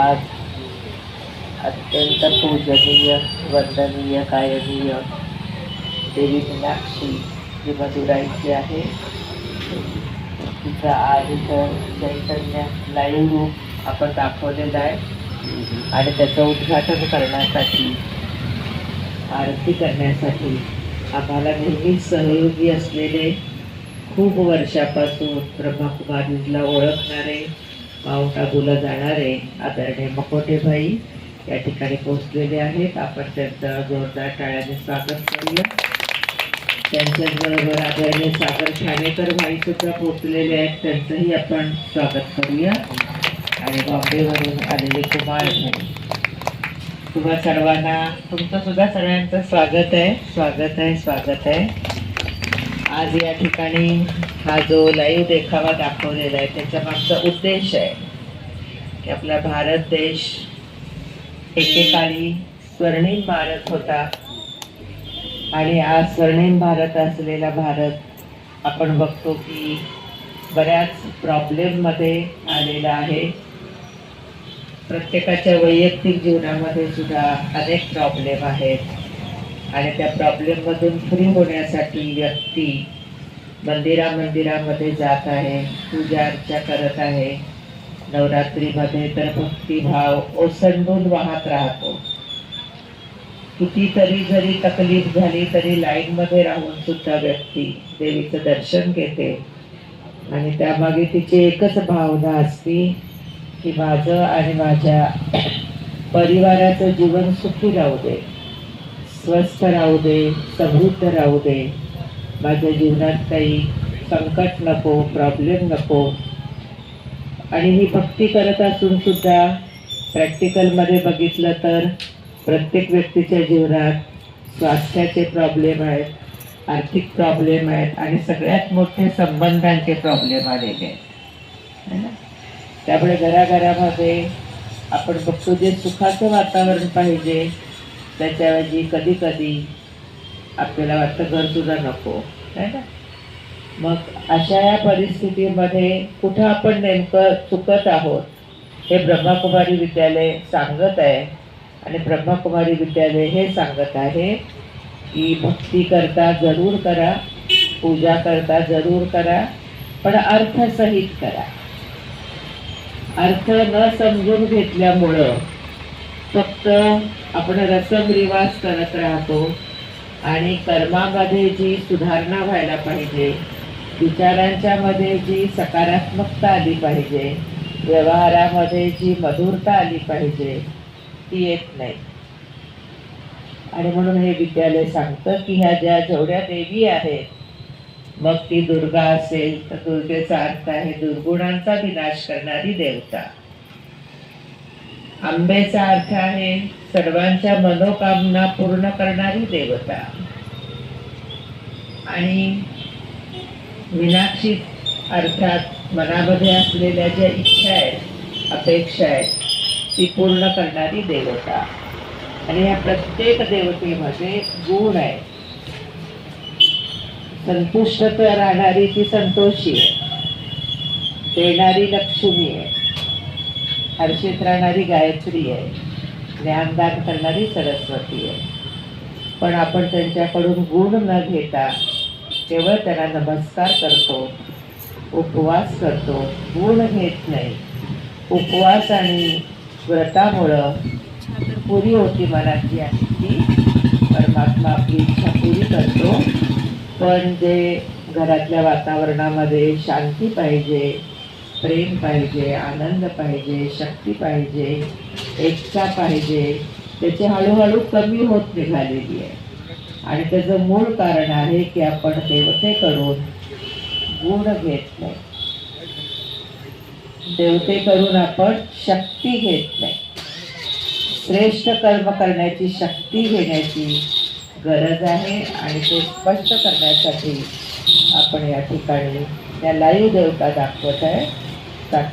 आज अत्यंत पूजनीय वंदनीय कायनीय देवी मीनाक्षी जी मदुराईची आहे. तिचं आज इथं चैतन्य लाईव्ह रूप आपण दाखवलेलं आहे. आणि त्याचं उद्घाटन करण्यासाठी आरती करण्यासाठी आम्हाला नेहमीच सहयोगी असलेले खूप वर्षापासून ब्रह्माकुमारीला ओळखणारे माउंट आबूला जाणारे आदरणीय मकोटेभाई या ठिकाणी पोहोचलेले आहेत. आपण त्यांचं जोरदार टाळ्याने स्वागत करूया. त्यांच्याच बरोबर आदरणीय सागर छानेकर भाई सुद्धा पोहोचलेले आहेत. त्यांचंही आपण स्वागत करूया. आणि बॉम्बेवरून आलेले कुमार भाई. तुम्हा सर्वांना तुमचं सुद्धा सगळ्यांचं स्वागत आहे. स्वागत आहे स्वागत आहे. आज या ठिकाणी हा जो लाईव्ह देखावा दाखवलेला आहे त्याच्या मागचा उद्देश आहे की आपला भारत देश एकेकाळी स्वर्णिम भारत होता आणि आज स्वर्णिम भारत असलेला भारत आपण बघतो की बऱ्याच प्रॉब्लेममध्ये आलेला आहे. प्रत्येकाच्या वैयक्तिक जीवनामध्ये सुद्धा अनेक प्रॉब्लेम आहेत. आणि त्या प्रॉब्लेममधून फ्री होण्यासाठी व्यक्ती मंदिरा मंदिरामध्ये जात आहे पूजा अर्चा करत आहे. नवरात्रीमध्ये तर भक्तिभाव ओसंडून वाहत राहतो. कितीतरी जरी तकलीफ झाली तरी लाईनमध्ये राहून सुद्धा व्यक्ती देवीचं दर्शन घेते. आणि त्यामागे तिची एकच भावना असती की माझं आणि माझ्या परिवाराचं जीवन सुखी राहू दे. स्वस्थ राहू दे समृद्ध राहू दे. माझ्या जीवनात काही संकट नको प्रॉब्लेम नको. आणि ही भक्ती करत असून सुद्धा प्रॅक्टिकलमध्ये बघितलं तर प्रत्येक व्यक्तीच्या जीवनात स्वास्थ्याचे प्रॉब्लेम आहेत आर्थिक प्रॉब्लेम आहेत आणि सगळ्यात मोठे संबंधांचे प्रॉब्लेम आलेले आहेत. ना? त्यामुळे घराघरामध्ये आपण बघतो जे सुखाचं वातावरण पाहिजे त्याच्याऐवजी कधी कधी आपल्याला वाटतं घर सुद्धा नको नाही ना? मग अशा या परिस्थितीमध्ये कुठं आपण नेमकं चुकत आहोत हे ब्रह्माकुमारी विद्यालय सांगत आहे आणि ब्रह्माकुमारी विद्यालय हे सांगत आहे की भक्ती करता जरूर करा पूजा करता जरूर करा पण अर्थसहित करा. अर्थ न समजून घेतल्यामुळं फक्त आपण रसम रिवाज करत राहतो आणि कर्मामध्ये जी सुधारणा व्हायला पाहिजे विचारांच्या मध्ये जी सकारात्मकता आली पाहिजे व्यवहारामध्ये जी मधुरता आली पाहिजे ती येत नाही. आणि म्हणून हे विद्यालय सांगतं की ह्या ज्या जेवढ्या देवी आहेत मग ती दुर्गा असेल तर दुर्गेचा अर्थ आहे दुर्गुणांचा विनाश करणारी देवता. आंबेचा अर्थ आहे सर्वांच्या मनोकामना पूर्ण करणारी देवता. आणि मीनाक्षी अर्थात मनामध्ये असलेल्या ज्या इच्छा आहेत अपेक्षा आहेत ती पूर्ण करणारी देवता. आणि या प्रत्येक देवतेमध्ये गुण आहे. संतुष्ट राहणारी ती संतोषी आहे. देणारी लक्ष्मी आहे. हर्षित राहणारी गायत्री आहे. ज्ञानदान करणारी सरस्वती आहे. पण आपण त्यांच्याकडून गुण न घेता केवळ त्यांना नमस्कार करतो उपवास करतो गुण घेत नाही. उपवास आणि व्रतामुळं पुरी होती मनाची आहे ती परमात्मा आपली इच्छा पुरी करतो. पण जे घरातल्या वातावरणामध्ये शांती पाहिजे प्रेम पाहिजे आनंद पाहिजे शक्ती पाहिजे एकता पाहिजे. त्याची हळूहळू कमी होत निघालेली आहे. आणि त्याचं मूळ कारण आहे की आपण देवतेकडून गुण घेत नाही. देवतेकडून आपण शक्ती घेत नाही. श्रेष्ठ कर्म करण्याची शक्ती घेण्याची गरज आहे आणि ते स्पष्ट करण्यासाठी आपण या ठिकाणी या लाईव्ह देवता दाखवत आहे.